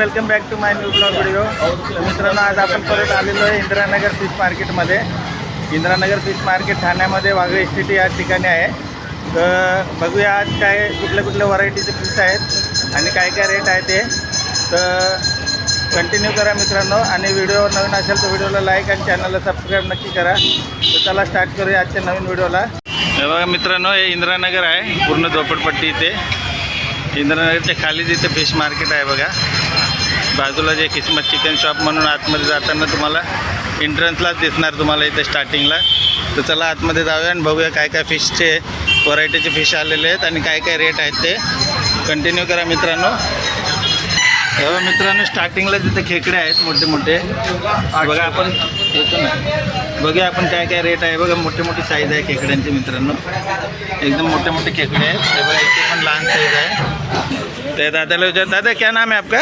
Welcome back to my new blog video. तर मित्रांनो आज आपण परत आलेलो आहे इंदिरानगर फिश मार्केटमध्ये. इंदिरानगर फिश मार्केट ठाण्यामध्ये वाघे एस टी टी या ठिकाणी आहे. तर बघूया आज काय कुठल्या कुठल्या व्हरायटीचे फिश आहेत आणि काय काय रेट आहे ते. तर कंटिन्यू करा मित्रांनो आणि व्हिडिओ नवीन असेल तर व्हिडिओला लाईक आणि चॅनलला सबस्क्राईब नक्की करा. तर चला स्टार्ट करूया आजच्या नवीन व्हिडिओला. बघा मित्रांनो हे इंदिरानगर आहे. पूर्ण झोपडपट्टी इथे. इंदिरानगरच्या खाली तिथे फिश मार्केट आहे बघा. बाजूला जे किस्मत चिकन शॉप म्हणून आतमध्ये जाताना तुम्हाला एंट्रन्सलाच दिसणार तुम्हाला इथे स्टार्टिंगला तर चला आतमध्ये जाऊया आणि बघूया काय काय फिशचे व्हरायटीचे फिश आलेले आहेत आणि काय काय रेट आहेत ते. कंटिन्यू करा मित्रांनो. हे मित्रांनो स्टार्टिंगला तिथे खेकडे आहेत मोठे मोठे बघा आपण बघूया आपण काय काय रेट आहे. बघा मोठे मोठे साईज आहे खेकड्यांचे मित्रांनो. एकदम मोठे मोठे खेकडे आहेत. बघा इथे पण लहान साईज आहे. ते दादाला विचार दादा क्या नाम है आपका?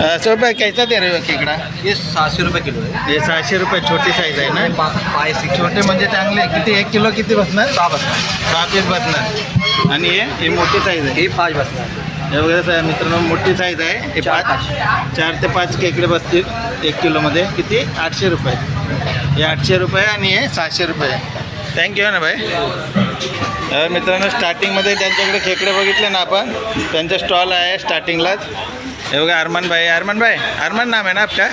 अ, सौ रुपये कैसा दे रहे हो खेकडा ये सहाशे रुपये किलो आहे. हे सहाशे रुपये छोटी साईज आहे ना? पा- पाय सिक्स छोटे म्हणजे चांगले किती एक किलो किती बसणार? सहा बसणार. सहा पीस बसणार. आणि हे? हे मोठी साईज आहे. हे पाच बसणार. हे वगैरे मित्रांनो मोठी साईज आहे. हे पाच चार ते पाच खेकडे बसतील एक किलोमध्ये किती? आठशे रुपये. हे आठशे रुपये आणि हे सहाशे रुपये. थँक्यू ना भाई? तर मित्रांनो स्टार्टिंगमध्ये त्यांच्याकडे खेकडे बघितले ना आपण. त्यांचा स्टॉल आहे स्टार्टिंगलाच हे बघा अरमान भाई. अरमान भाई अरमान नाम आहे ना आपका?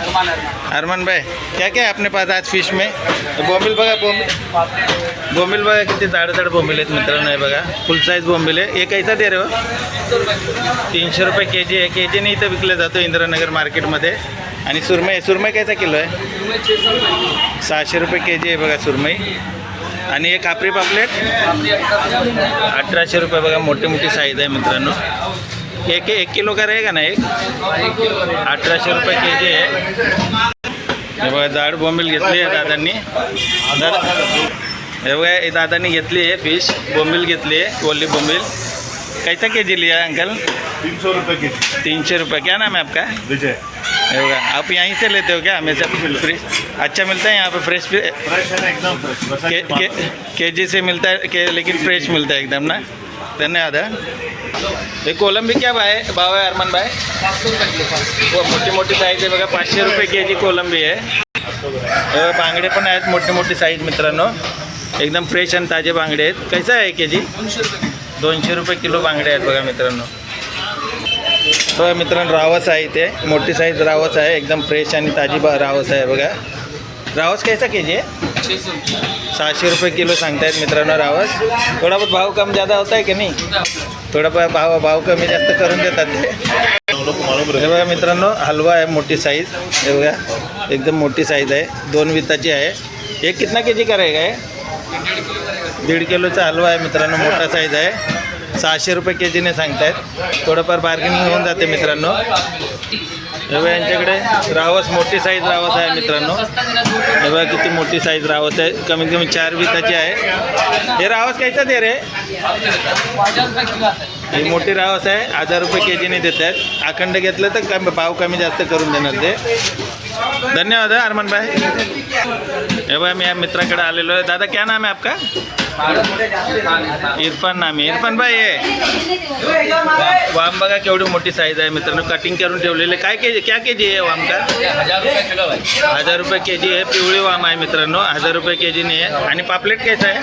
अरमान भाई. क्या क्या आपने पास आज फिश में? बोंबिल बघा बोंबिल. बोंबिल बघा किती जाड जाड बोंबिल आहेत मित्रांनो हे बघा. फुल साईज बोंबिल आहे. एक कैसा दे रे हो? तीनशे रुपये के जी आहे. के जीने इथं विकलं जातो इंदिरानगर मार्केटमध्ये. आणि सुरमई सुरमई कैसा किलो आहे? सहाशे रुपये के जी आहे बघा सुरमई. आणि एक कापरी पापलेट? अठराशे रुपये बघा मोठी मोठी साईज आहे मित्रांनो. एक एक किलो का रहेगा ना एक अठराशे रुपये के जी आहे. हे बघा जाड बोंबील घेतली आहे दादांनी. दादा हे बघा हे दादांनी घेतली आहे फ़िश बोंबील घेतली आहे ओली बोंबील. कैसा के जी लिया अंकल तीन सौ रुपये के तीन सौ रुपये. क्या नाम है आपका? विजय. होगा आप यहीं से लेते हो क्या? हमेशा फ्री अच्छा मिलता है यहाँ पे फ्रेश फ्रेश है एकदम फ्रेश के, के, के जी से मिलता है के लेकिन फ्रेश मिलता है एकदम ना? धन्यवाद है। ये कोलंबी क्या भाई है? भाव है अरमान भाई? वो मोठी मोठी साईज आहे बघा पाचशे रुपये के जी कोलंबी आहे हे बांगडे पण आहेत मोठी मोठी साईज मित्रांनो. एकदम फ्रेश आणि ताजे बांगडे आहेत. कैसा आहे के जी दोनशे रुपये किलो बांगडे आहेत बघा मित्रांनो. हो मित्रांनो रावस आहे इथे. मोठी साईज रावस आहे एकदम फ्रेश आणि ताजी बा रावस आहे बघा. रावस कैसा के जी आहे सहाशे रुपये किलो सांगतायत मित्रांनो रावस. थोडा बहुत भाव कम ज़्यादा होता आहे की नाही? थोडा भाव भाव कमी जास्त करून देतात ते. हे बघा मित्रांनो हलवा आहे मोठी साईज हे बघा एकदम मोठी साईज आहे. दोन विताची आहे. एक कितना के जी का आहे? हे दीड किलोचा हलवा आहे मित्रांनो मोठा साईज आहे. सहाशे रुपये के जीने सांगतायत. थोडंफार बार्गेनिंग होऊन जाते मित्रांनो. हे यांच्याकडे रावस मोठी साईज रावस आहे मित्रांनो. एवढा किती मोठी साईज रावस आहे. कमीत कमी चार विताची आहे. हे रावस कायचा दे रे? ही मोठी रावस आहे. हजार रुपये के जीने देत आहेत अखंड घेतलं तर कमी भाव कमी जास्त करून देणार ते. धन्यवाद है अरमान भाई हे बघा मी या मित्राकडे आलेलो आहे. दादा क्या नाम आहे आपका? इरफान नामी इरफान भाई आहे. वाम बघा केवढी मोठी साईज आहे मित्रांनो. कटिंग करून ठेवलेले. काय के जी क्या के जी आहे वाम का? हजार रुपये के जी आहे. पिवळी वाम आहे मित्रांनो. हजार रुपये के जीने आहे. आणि पापलेट कैसा आहे?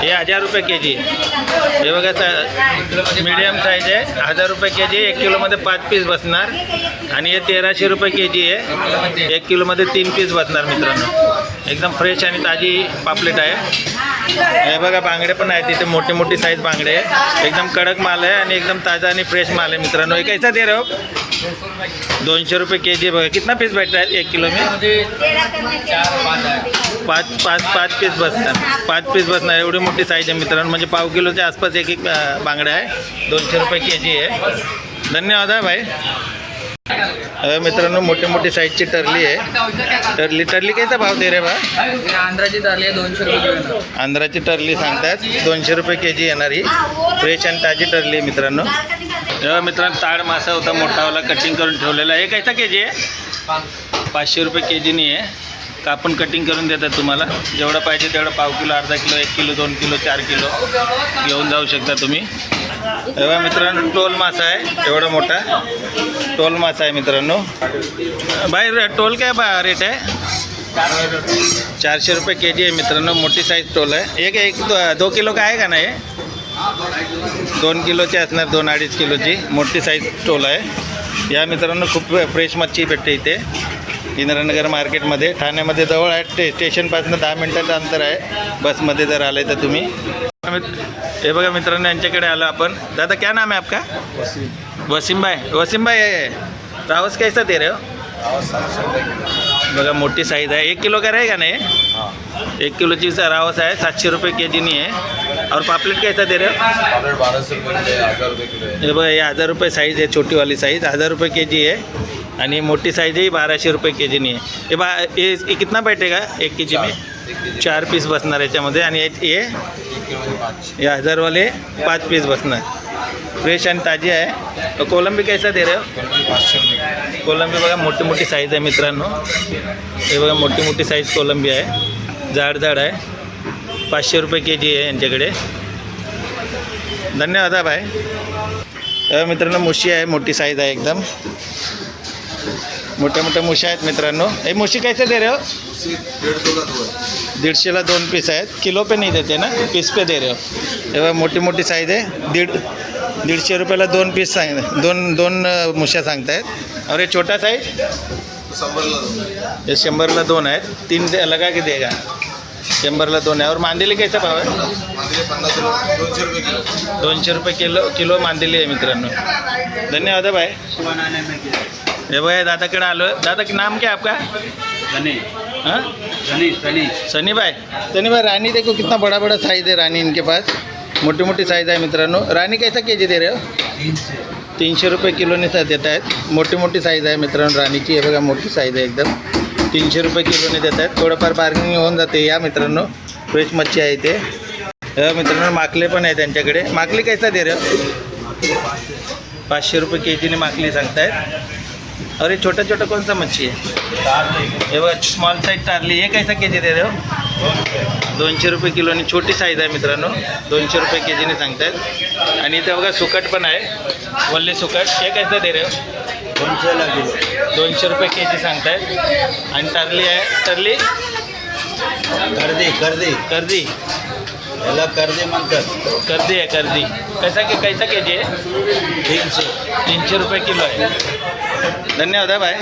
हे हजार रुपये के जी हे बघा मीडियम साईज आहे. हजार रुपये के जी एक किलोमध्ये पाच पीस बसणार. आणि हे तेराशे रुपये के जी आहे. एक किलोमध्ये तीन पीस बसणार मित्रांनो. एकदम फ्रेश आणि ताजी पापलेट आहे. हे बघा बांगडे पण आहेत तिथे मोठी मोठी साईज बांगडे. आहे एकदम कडक माल आहे आणि एकदम ताजा आणि फ्रेश माल आहे मित्रांनो. हे कैसा दे रहे हो? दोनशे रुपये के जी बघा. कितना पीस भेटत आहेत एक किलो मी? पाच पाच पाच पीस बसतात पाच पीस बसणार एवढी मोठी साईज आहे मित्रांनो. म्हणजे पाव किलोच्या आसपास एक एक बांगडा आहे. दोनशे रुपये के जी आहे. धन्यवाद हा भाई. मित्रांनो मोठी मोठी साईजची टरली आहे. टरली टरली कैसा भाव दे रे बा? आंध्राची थाली आहे दोनशे रुपये आंध्राची टरली सांगतात दोनशे रुपये के जी येणार ही. फ्रेश आणि ताजी टरली आहे मित्रांनो. तेव्हा मित्रांनो ताड मासा होता मोठावाला कटिंग करून ठेवलेला आहे. कैसा के जी आहे पाचशे रुपये के जीनी आहे. कापून कटिंग करून देतात तुम्हाला. जेवढं पाहिजे तेवढं पाव किलो अर्धा किलो एक किलो दोन किलो चार किलो घेऊन जाऊ शकता तुम्ही. तेव्हा मित्रांनो टोल मासा आहे. एवढा मोठा. टोल मासा आहे मित्रांनो. बाहेर टोल काय बा रेट आहे? चारशे रुपये के जी आहे मित्रांनो. मोठी साईज टोल आहे. एक एक दो, दो किलो का आहे का नाही? दोन किलोची असणार दोन अडीच किलोची. मोठी साईज टोल आहे. या मित्रांनो खूप फ्रेश मच्छी भेटते इथे. इंद्रानगर मार्केटमध्ये. ठाण्यामध्ये जवळ आहे. स्टे स्टेशनपासून दहा मिनटाचं अंतर आहे. बसमध्ये जर आले तर तुम्ही. हे बघा मित्रांनो यांच्याकडे आलो आपण. दादा क्या नाम है आपका? वसीम. भाई वसीम भाई रावस कैसा दे रहे हो? बघा मोठी साईज आहे. एक किलो का रहेगा ना ये एक किलोची रावस आहे सातशे रुपये के जीनी आहे. और पापलेट कैसा दे रहे है? हे बघा हे हजार रुपये साईज आहे छोटीवाली साईज हजार रुपये के जी आहे. आणि मोठी साईज बाराशे रुपये के जीनी आहे. हे बा हे कितना बैठेगा? एक के जी में? चार पीस बसणार याच्यामध्ये आणि हे- हे? एक हजारवाले पाच पीस बसणार. फ्रेश आणि ताजी आहे. कोलंबी कैसा दे रहे हो? कोलंबी बघा मोठी मोठी साईज आहे मित्रांनो. हे बघा मोठी मोठी साईज कोलंबी आहे. जाड जाड आहे. पाचशे रुपये के जी आहे यांच्याकडे. धन्यवाद भाई. मित्रांनो मुशी आहे मोठी साईज आहे एकदम. मोठ्या मोठ्या मुशा आहेत मित्रांनो. हे मुशी कैसे दे रहे हो? दीडशेला दोन पीस आहेत. किलो पे नहीं देते ना? पीस पे दे रहे हो. तेव्हा मोठी मोठी साईज आहे. दीड दीडशे रुपयाला दोन पीस सांग दोन दोन मुशा सांगतायत. अरे छोटा साईज हे शंभरला दोन आहेत. तीन दे- लगा की देगा. शंभरला दोन आहे. और मांदेली कैसा भाव आहे? दोनशे रुपये किलो किलो मांदेली आहे मित्रांनो. धन्यवाद भाई. हे बघा दादाकडे आलो दादा के नाम क्या आपका? सनी हाँ? सनी सनी. सनी भाई सनी भाई रानी देखो कितना बड़ा बड़ा साइज है रानी इनके पास. मोठी मोठी साईज आहे मित्रांनो. रानी कैसा के जी दे रहे हो? तीन से तीनशे रुपये किलोने सा देत आहेत मोठी मोठी साईज आहे मित्रांनो राणीची हे बघा मोठी साईज आहे एकदम. तीनशे रुपये किलोने देत आहेत थोडंफार बार्गेनिंग होऊन जाते या मित्रांनो. फ्रेश मच्छी आहे हे मित्रांनो माकले पण आहे त्यांच्याकडे. माकली कैसा दे रहे हो? पाचशे. रुपये के जीने माकली सांगतायत. और ये छोटा छोटा कौन सा मच्छी है हे बघा स्मॉल साईज टारली हे कैसा के जी दे रहे हो? दोनशे रुपये किलोनी छोटी साईज आहे मित्रांनो. दोनशे रुपये के जीने सांगतायत. आणि इथे बघा सुकट पण आहे. वल्ले सुकट. हे कैसा दे रहे हो? दोनशेला किलो दोनशे रुपये के जी सांगतायत. आणि टारली आहे. टरली कर्दी कर्दी. कर्दी. याला कर्दी म्हणतात. कर्दी आहे कर्दी. कैसा के कैसा के जी आहे? तीनशे. तीनशे रुपये किलो आहे. धन्यवाद आहे बाय.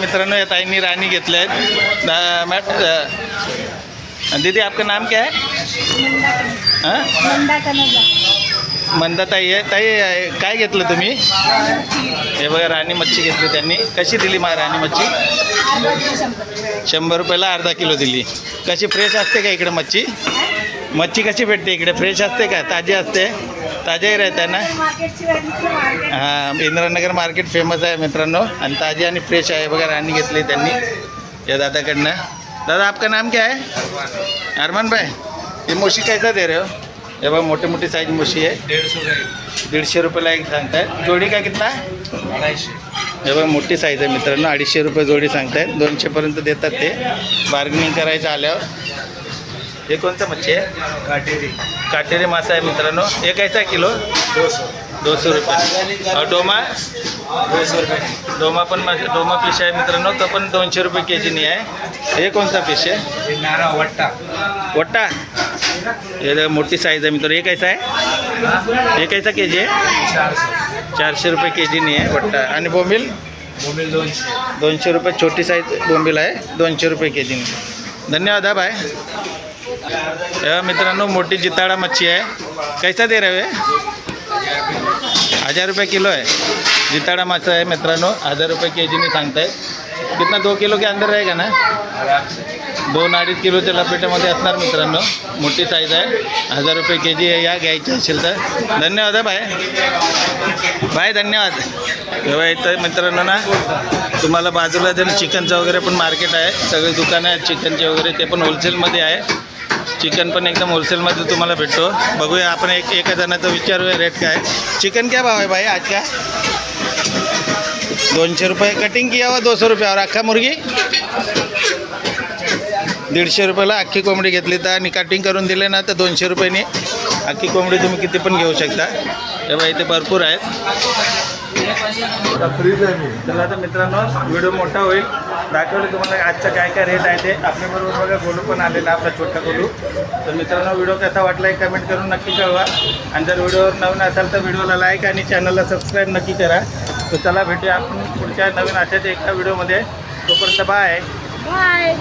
मित्रांनो या ताईंनी राणी घेतल्या आहेत. मॅट दीदी आपका नाम क्या है हां? मंदा ताई आहे. ताई काय घेतलं तुम्ही? हे बघा राणी मच्छी घेतली त्यांनी. कशी दिली मा राणी मच्छी? शंभर शंभर रुपयाला अर्धा किलो दिली. कशी फ्रेश असते का इकडे मच्छी? मच्छी कशी भेटते इकडे? फ्रेश असते का? ताजी असते? ताज्याही राहते ना? दुसरं मार्केट हां इंद्रानगर मार्केट फेमस आहे मित्रांनो. आणि ताजी आणि फ्रेश आहे बघा राणी घेतली त्यांनी. या दादाकडनं. दादा आपका नाम क्या है? अरमान भाई ये मोशी कैसा दे रहे हो? हे बघा मोठी मोठी साईज मोशी आहे. का दीडशे रुपयाला एक सांगतायत. जोडी का कितना अढ़ाईशे हे बघा मोठी साईज आहे मित्रांनो. अडीचशे रुपये जोडी सांगतायत. दोनशेपर्यंत देतात ते. बार्गेनिंग करायचं आल्यावर. हे कोणतं मच्छी आहे? काटेरी. काटेरी मासा आहे मित्रांनो. कैसा आहे किलो. दो सौ दो सौ रुपये डोमा? दो सौ रुपये डोमा पण मा- डोमा फिश आहे मित्रांनो. तो पण दोनशे रुपये के जीनी आहे. हे कोणता फिश आहे? वट्टा. वट्टा? हे मोठी साईज आहे मित्रांनो. हे कैसा आहे हे कैसा के जी आहे? चारशे. रुपये के जीनी आहे वट्टा. आणि बोंबील? मोबिल दोनशे. दोनशे रुपये. छोटी साईज बोंबील आहे. दोनशे रुपये के जीनी धन्यवाद हा बाय. हे मित्रांनो मोठी जिताडा मच्छी आहे. कैसा दे रहे हो? हजार रुपये किलो आहे. जिताडा मासा आहे मित्रांनो हजार रुपये के जीने सांगताय. कितना दो किलो के अंदर रहेगा ना? दोन अडीच किलोच्या लपेटामध्ये असणार मित्रांनो. मोठी साईज आहे. हजार रुपये के जी आहे या घ्यायची असेल तर. धन्यवाद आहे बाय बाय धन्यवाद. तेव्हा इथं मित्रांनो ना तुम्हाला बाजूला जर चिकनचं वगैरे पण मार्केट आहे. सगळे दुकानं आहेत चिकनचे वगैरे ते पण होलसेलमध्ये आहे. चिकन पण एकदम होलसेलमध्ये तुम्हाला भेटतो. बघूया आपण एक एका जणाचा विचारूया रेट काय. चिकन क्या भाव आहे भाई आज का? दोनशे रुपये कटिंग किया हुआ दो सौ रुपये. और अख्खा मुर्गी? दीडशे रुपयाला अख्खी कोंबडी घेतली. तर आणि कटिंग करून दिले ना तर दोनशे रुपयाने अख्खी कोंबडी तुम्ही किती पण घेऊ शकता. तेव्हा इथे भरपूर आहेत. चला तर मित्रांनो व्हिडिओ मोठा होईल. दाखवले तुम्हाला आजचा काय काय रेट आहे ते. आपल्याबरोबर बघा गोलू पण आलेला आपला छोटा गोलू. तर मित्रांनो व्हिडिओ कसा वाटला आहे कमेंट करून नक्की कळवा. आणि जर व्हिडिओवर नवीन असाल तर व्हिडिओला लाईक आणि चॅनलला सबस्क्राईब नक्की करा. तर चला भेटूया आपण पुढच्या नवीन अशाच एका व्हिडिओमध्ये. तोपर्यंत बाय बाय